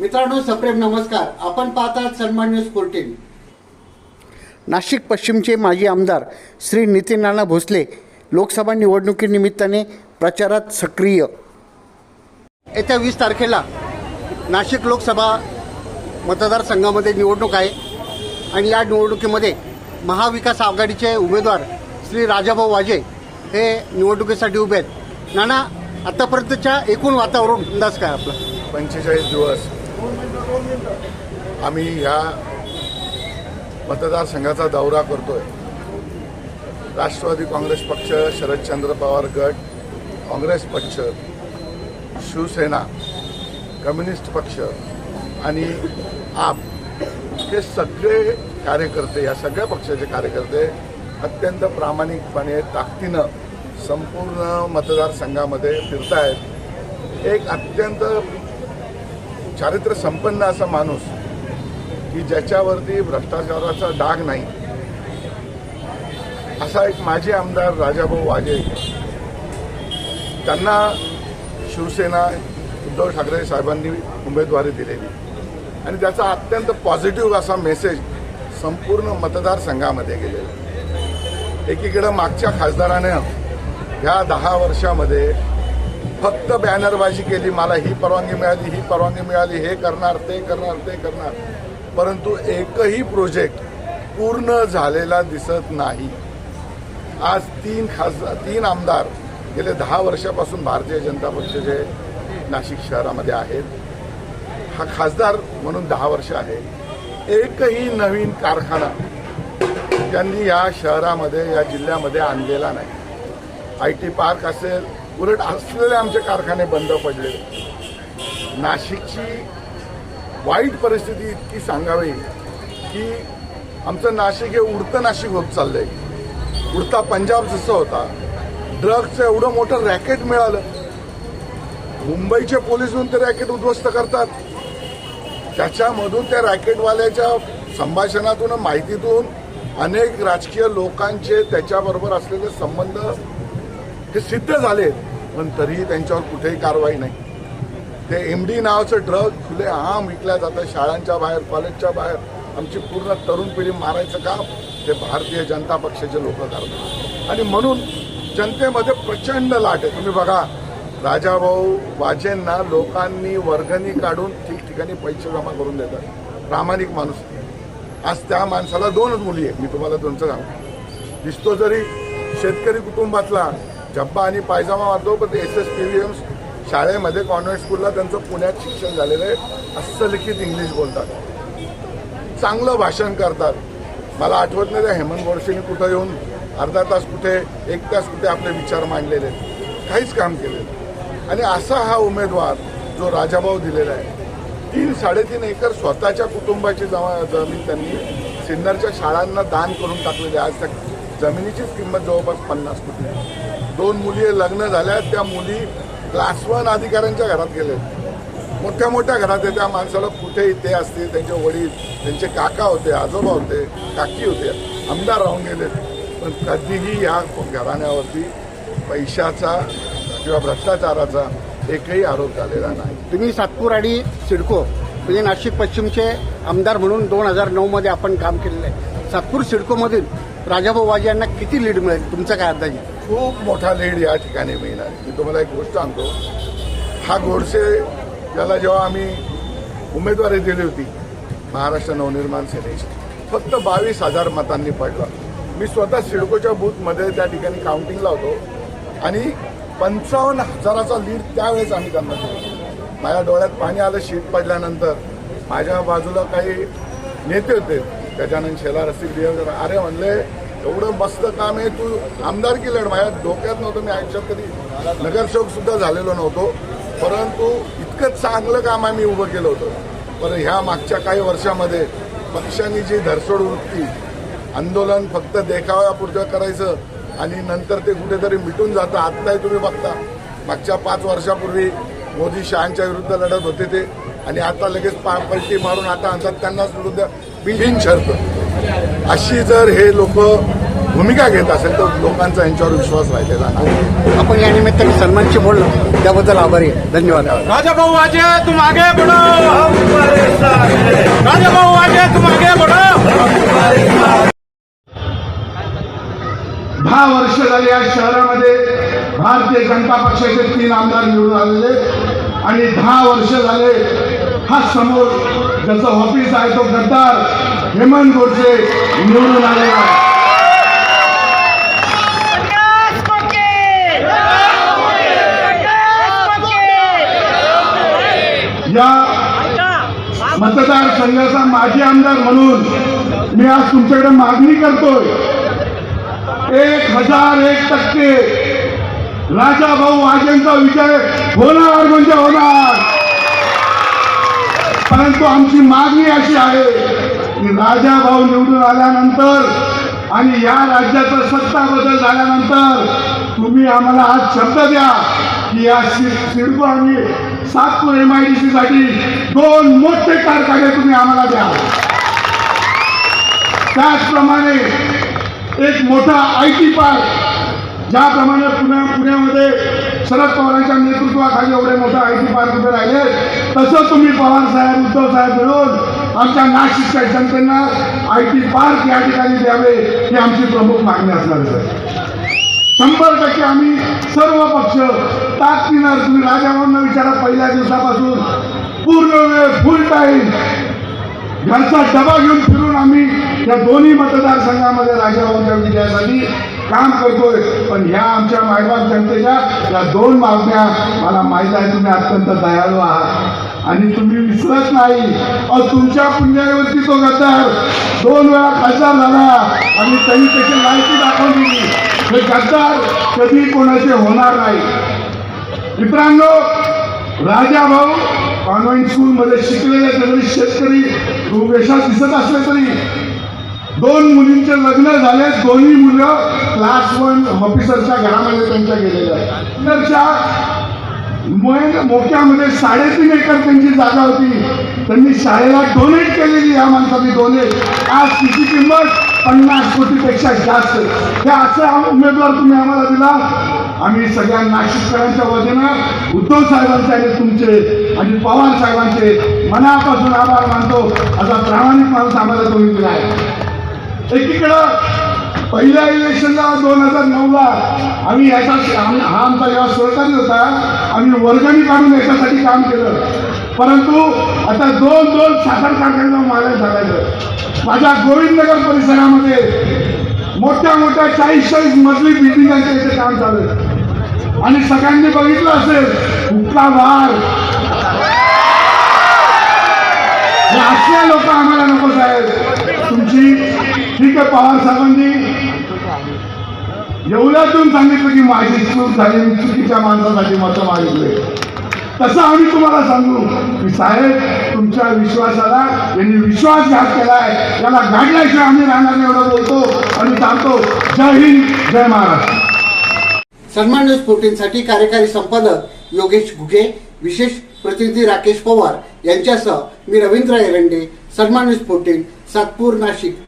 मित्रांनो सप्रेम नमस्कार. आपण पाहतात सन्मान न्यूज फोर्टीन नाशिक पश्चिमचे माजी आमदार श्री नितीन नाना भोसले लोकसभा निवडणुकीनिमित्ताने प्रचारात सक्रिय. येत्या वीस तारखेला नाशिक लोकसभा मतदारसंघामध्ये निवडणूक आहे आणि या निवडणुकीमध्ये महाविकास आघाडीचे उमेदवार श्री राजाभाऊ वाजे हे निवडणुकीसाठी उभे आहेत. नाना आतापर्यंतच्या एकूण वातावरण अंदाज काय आपला? पंचेचाळीस दिवस. आम्ही ह्या मतदारसंघाचा दौरा करतोय. राष्ट्रवादी काँग्रेस पक्ष शरदचंद्र पवार गट काँग्रेस पक्ष शिवसेना कम्युनिस्ट पक्ष आणि आप हे सगळे कार्यकर्ते या सगळ्या पक्षाचे कार्यकर्ते अत्यंत प्रामाणिकपणे ताकदीनं संपूर्ण मतदारसंघामध्ये फिरतायत. एक अत्यंत चारित्र्य संपन्न असा माणूस की ज्याच्यावरती भ्रष्टाचाराचा डाग नाही. असा एक माजी आमदार राजाभाऊ वाजे. त्यांना शिवसेना उद्धव ठाकरे साहेबांनी उमेदवारी दिलेली. आणि त्याचा अत्यंत पॉझिटिव्ह असा मेसेज संपूर्ण मतदारसंघामध्ये गेलेला. एकीकडं मागच्या खासदारानं ह्या दहा वर्षामध्ये फक्त बॅनरबाजी केली मला ही परवानगी मिळाली ही परवानगी मिळाली हे करणार ते करणार ते करणार. परंतु एकही प्रोजेक्ट पूर्ण झालेला दिसत नाही. आज तीन खासदार तीन आमदार गेले दहा वर्षापासून भारतीय जनता पक्षाचे नाशिक शहरामध्ये आहेत. हा खासदार म्हणून दहा वर्ष आहे. एकही नवीन कारखाना त्यांनी या शहरामध्ये या जिल्ह्यामध्ये आणलेला नाही. आय टी पार्क असेल उलट असलेले आमचे कारखाने बंद पडले. नाशिकची वाईट परिस्थिती इतकी सांगावी की आमचं नाशिक हे उडतं नाशिक होत चाललंय. उडता पंजाब जसं होता ड्रग्सचं एवढं मोठं रॅकेट मिळालं. मुंबईचे पोलीस येऊन ते रॅकेट उद्ध्वस्त करतात. त्याच्यामधून त्या रॅकेटवाल्याच्या संभाषणातून माहितीतून अनेक राजकीय लोकांचे त्याच्याबरोबर असलेले संबंध हे सिद्ध झाले. पण तरीही त्यांच्यावर कुठेही कारवाई नाही. ते एम डी नावाचं ड्रग खुले आम विकल्या जातं शाळांच्या बाहेर कॉलेजच्या बाहेर. आमची पूर्ण तरुण पिढी मारायचं काम ते भारतीय जनता पक्षाचे लोक करतात. आणि म्हणून जनतेमध्ये प्रचंड लाट आहे. तुम्ही बघा राजाभाऊ वाजेंना लोकांनी वर्गणी काढून ठिकठिकाणी पैसे जमा करून देतात. प्रामाणिक माणूस. आज त्या माणसाला दोनच मुली आहे मी तुम्हाला तुमचं सांगतो. दिसतो जरी शेतकरी कुटुंबातला जब्बा आणि पायजामा मारतो पण S S P V M S शाळेमध्ये कॉन्व्हेंट स्कूलला त्यांचं पुण्यात शिक्षण झालेलं आहे. असं लिखित इंग्लिश बोलतात. चांगलं भाषण करतात. मला आठवत नाही त्या हेमंत गोडसेने कुठं येऊन अर्धा तास कुठे एक तास कुठे आपले विचार मांडलेले. आहेत. काहीच काम केलेलं आणि असा हा उमेदवार जो राजाभाऊ दिलेला आहे तीन साडेतीन एकर स्वतःच्या कुटुंबाची जमा जमीन त्यांनी सिन्नरच्या शाळांना दान करून टाकलेली आज त्या जमिनीचीच किंमत जवळपास पन्नास कोटी दोन मुली लग्न झाल्या त्या मुली क्लास वन अधिकाऱ्यांच्या घरात गेले मोठ्या मोठ्या घरात आहे त्या माणसाला कुठेही ते असतील त्यांचे वडील त्यांचे काका होते आजोबा होते काकी होते आमदार राहून गेले पण कधीही या घराण्यावरती पैशाचा किंवा भ्रष्टाचाराचा एकही आरोप झालेला नाही. तुम्ही सातपूर आणि सिडको म्हणजे नाशिक पश्चिमचे आमदार म्हणून दोन हजार नऊमध्ये आपण काम केलेलं आहे. सातपूर सिडकोमधील राजाभाऊ वाजे यांना किती लीड मिळेल? तुमचा काय अंदाज आहे? खूप मोठा लीड या ठिकाणी मिळणार. मी तुम्हाला एक गोष्ट सांगतो. हा गोडसे याला जेव्हा आम्ही उमेदवारी दिली होती महाराष्ट्र नवनिर्माण सेनेची फक्त बावीस हजार मतांनी पडला. मी स्वतः सिडकोच्या बूथमध्ये त्या ठिकाणी काउंटिंगला होतो आणि पंचावन्न हजाराचा लीड त्यावेळेस आम्ही त्यांना दिला. माझ्या डोळ्यात पाणी आलं शीत पडल्यानंतर. माझ्या बाजूला काही नेते होते गजानन शेलार असतील दिवंगर अरे म्हणले एवढं मस्त काम आहे तू आमदारकी लढ? माझ्या डोक्यात नव्हतं मी आयुष्यात कधी नगरसेवक सुद्धा झालेलो नव्हतो. परंतु इतकं चांगलं काम आम्ही उभं केलं होतं. पण ह्या मागच्या काही वर्षामध्ये पक्षांनी जी धरसोड वृत्ती आंदोलन फक्त देखाव्यापुरतं करायचं आणि नंतर ते कुठेतरी मिटून जातं आत्ताही तुम्ही बघता. मागच्या पाच वर्षापूर्वी मोदी शहांच्या विरुद्ध लढत होते ते. आणि आता लगेच पा पलटी मारून आता आणतात त्यांनाच विरुद्ध बिनशर्त अशी जर हे लोक भूमिका घेत असेल तर लोकांचा यांच्यावर विश्वास राहिलेला नाही. आपण या निमित्ताने सन्मानची बोललो. त्याबद्दल आभारी आहे. धन्यवाद. राजा भाऊ आजे तुम आगे बढ़ो. राजा भाऊ आगे तुम आगे बढ़ो. दहा वर्ष झाली या शहरामध्ये भारतीय जनता पक्षाचे तीन आमदार निवडून आलेले आणि दहा वर्ष झाले हा समोर ज्याचं ऑफिस आहे तो गद्दार हेमंत गोडसे निवडून आलेला आहे. या मतदारसंघाचा माजी आमदार म्हणून मी आज तुमच्याकडे मागणी करतोय. एक हजार एक टक्के राजा भाऊ वाजेंचा विजय होणार म्हणजे होणार. परंतु आमची मागणी अशी आहे की राजा भाऊ निवडून आल्यानंतर आणि या राज्याचा सत्ता बदल झाल्यानंतर तुम्ही आम्हाला आज शब्द द्या की या सिडको आणि Satpur M I D C साठी दोन मोठे कारखाने तुम्ही आम्हाला द्या. त्याचप्रमाणे एक मोठा आय टी पार्क ज्याप्रमाणे पुण्या शरद पवारांच्या नेतृत्वाखाली एवढे मोठे आय टी पार्क उभे राहिले. तसं तुम्ही पवार साहेब उद्धव साहेब मिळून आमच्या नाशिकच्या जनतेना आय टी पार्क या ठिकाणी द्यावे ही आमची प्रमुख मागणी असणार आहे शंभर टक्के आम्ही सर्व पक्ष ताकदीनं तुम्ही राजाभाऊंना विचारा पहिल्या दिवसापासून पूर्ण वेळ फुल टाईम घरचा डबा घेऊन फिरून आम्ही या दोन्ही मतदारसंघामध्ये राजाभाऊंच्या विजयासाठी काम करतोय. पण ह्या आमच्या मायबाप जनतेच्या या दोन मागण्या मला माहीत आहे तुम्ही अत्यंत दयाळू आहात. आणि तुम्ही विसरत नाही. अहो तुमच्या पुण्यावरती तो गद्दार दोन वेळा खासदार झाला. आणि त्यांनी त्याची माहिती दाखवली. हे गद्दार कधी कोणाचे होणार नाही. मित्रांनो राजा भाऊ कॉन्व्हेंट स्कूलमध्ये शिकलेले तरी शेतकरी वेशात दिसत असले तरी दोन मुलींचे लग्न झाले दोन्ही मुलं क्लास वन ऑफिसरच्या घरामध्ये त्यांच्या गेलेल्या आहेत. नंतरच्या मोय- मोक्यामध्ये साडेतीन एकर त्यांची जागा होती. त्यांनी शाळेला डोनेट केलेली या माणसाने डोनेट आज तिची किंमत पन्नास कोटीपेक्षा जास्त हे असं उमेदवार तुम्ही आम्हाला दिला. आम्ही सगळ्या नाशिककरांच्या वतीनं उद्धव साहेबांचे आणि तुमचे आणि पवार साहेबांचे मनापासून आभार मानतो. असा प्रामाणिक माणूस आम्हाला तुम्ही दिला आहे. एकीकडं पहिल्या इलेक्शनला दोन हजार नऊला आम्ही याचा हा आमचा जेव्हा सरकारी होता. आम्ही वर्गणी काढून याच्यासाठी काम केलं. परंतु आता दोन दोन साखर कारखान्याला मालक झालेलं माझ्या गोविंदनगर परिसरामध्ये मोठ्या मोठ्या चाळीस चाळीस मजली बिल्डिंगांचे इथे काम चालू आहे. आणि सगळ्यांनी बघितलं असेल कुठला वार. असल्या लोक आम्हाला नको साहेब. तुमची ठीक आहे पवार साहेबांनी. एवढ्यातून सांगितलं की माझी चूक झाली मी चुकीच्या माणसासाठी मतं मागितले. तसं आम्ही तुम्हाला सांगू की साहेब तुमच्या विश्वासाला यांनी विश्वासघात केलाय. याला गाडल्याशिवाय आम्ही राहणार एवढं बोलतो आणि सांगतो जय हिंद जय महाराष्ट्र. सन्मान न्यूज फोर्टीनसाठी कार्यकारी संपादक योगेश घुगे विशेष प्रतिनिधी राकेश पवार यांच्यासह मी रवींद्र एरंडे सन्मान न्यूज फोर्टीन सातपूर नाशिक.